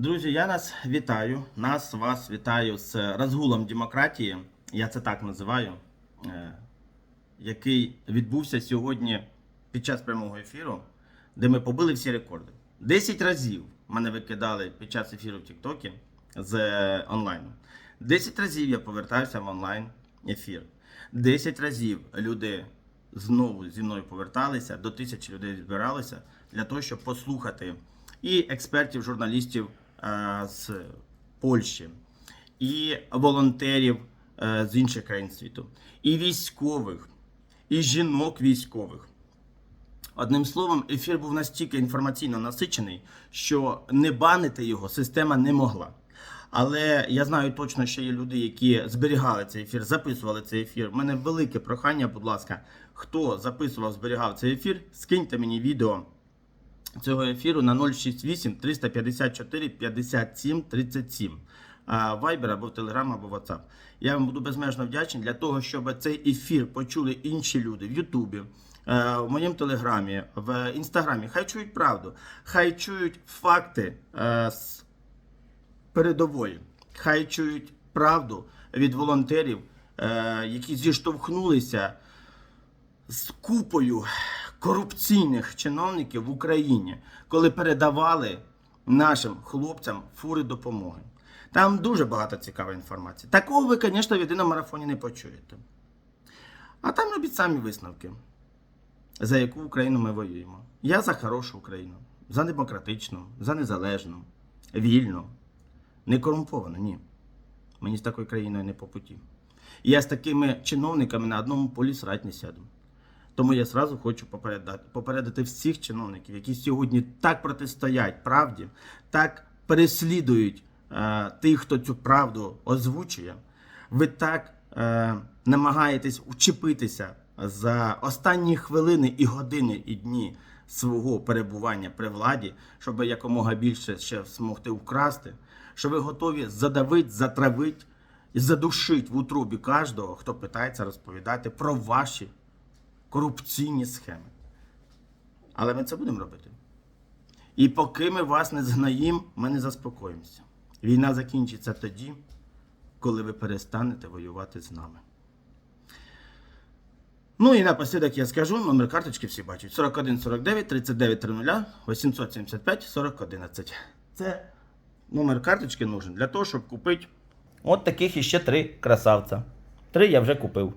Друзі, я нас вітаю. Нас вас вітаю з розгулом демократії. Я це так називаю, е, який відбувся сьогодні під час прямого ефіру, де ми побили всі рекорди. Десять разів мене викидали під час ефіру в Тіктокі з е, онлайну. Десять разів я повертався в онлайн ефір. Десять разів люди знову зі мною поверталися, до тисячі людей збиралися для того, щоб послухати і експертів, журналістів з Польщі, і волонтерів е, з інших країн світу, і військових, і жінок військових. Одним словом, ефір був настільки інформаційно насичений, що не банити його система не могла. Але я знаю точно, що є люди, які зберігали цей ефір, записували цей ефір. У мене велике прохання, будь ласка, хто записував, зберігав цей ефір, скиньте мені відео цього ефіру на 068 354 57 37. Вайбер або Телеграм, або WhatsApp. Я вам буду безмежно вдячний для того, щоб цей ефір почули інші люди в Ютубі, е, в моєму телеграмі, в інстаграмі. Хай чують правду, хай чують факти е, з передової. Хай чують правду від волонтерів, е, які зіштовхнулися з купою корупційних чиновників в Україні, коли передавали нашим хлопцям фури допомоги. Там дуже багато цікавої інформації. Такого ви, звісно, в єдиному марафоні не почуєте. А там робіть самі висновки, за яку Україну ми воюємо. Я за хорошу Україну, за демократичну, за незалежну, вільну, не корумповану, ні. Мені з такою країною не по путі. Я з такими чиновниками на одному полі срать не сяду. Тому я зразу хочу попередити, попередити всіх чиновників, які сьогодні так протистоять правді, так переслідують е, тих, хто цю правду озвучує. Ви так е, намагаєтесь учепитися за останні хвилини і години і дні свого перебування при владі, щоб якомога більше ще змогти вкрасти, що ви готові задавити, затравити і задушити в утробі кожного, хто питається розповідати про ваші корупційні схеми. Але ми це будемо робити. І поки ми вас не згнаїм, ми не заспокоїмося. Війна закінчиться тоді, коли ви перестанете воювати з нами. Ну і напослідок я скажу, номер карточки всі бачать. 4149 3930 875 4011. Це номер карточки нужен для того, щоб купити от таких іще три красавця. Три я вже купив.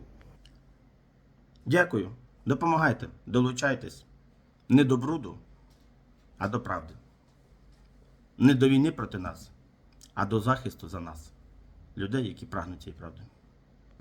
Дякую. Допомагайте, долучайтесь. Не до бруду, а до правди. Не до війни проти нас, а до захисту за нас. Людей, які прагнуть цієї правди.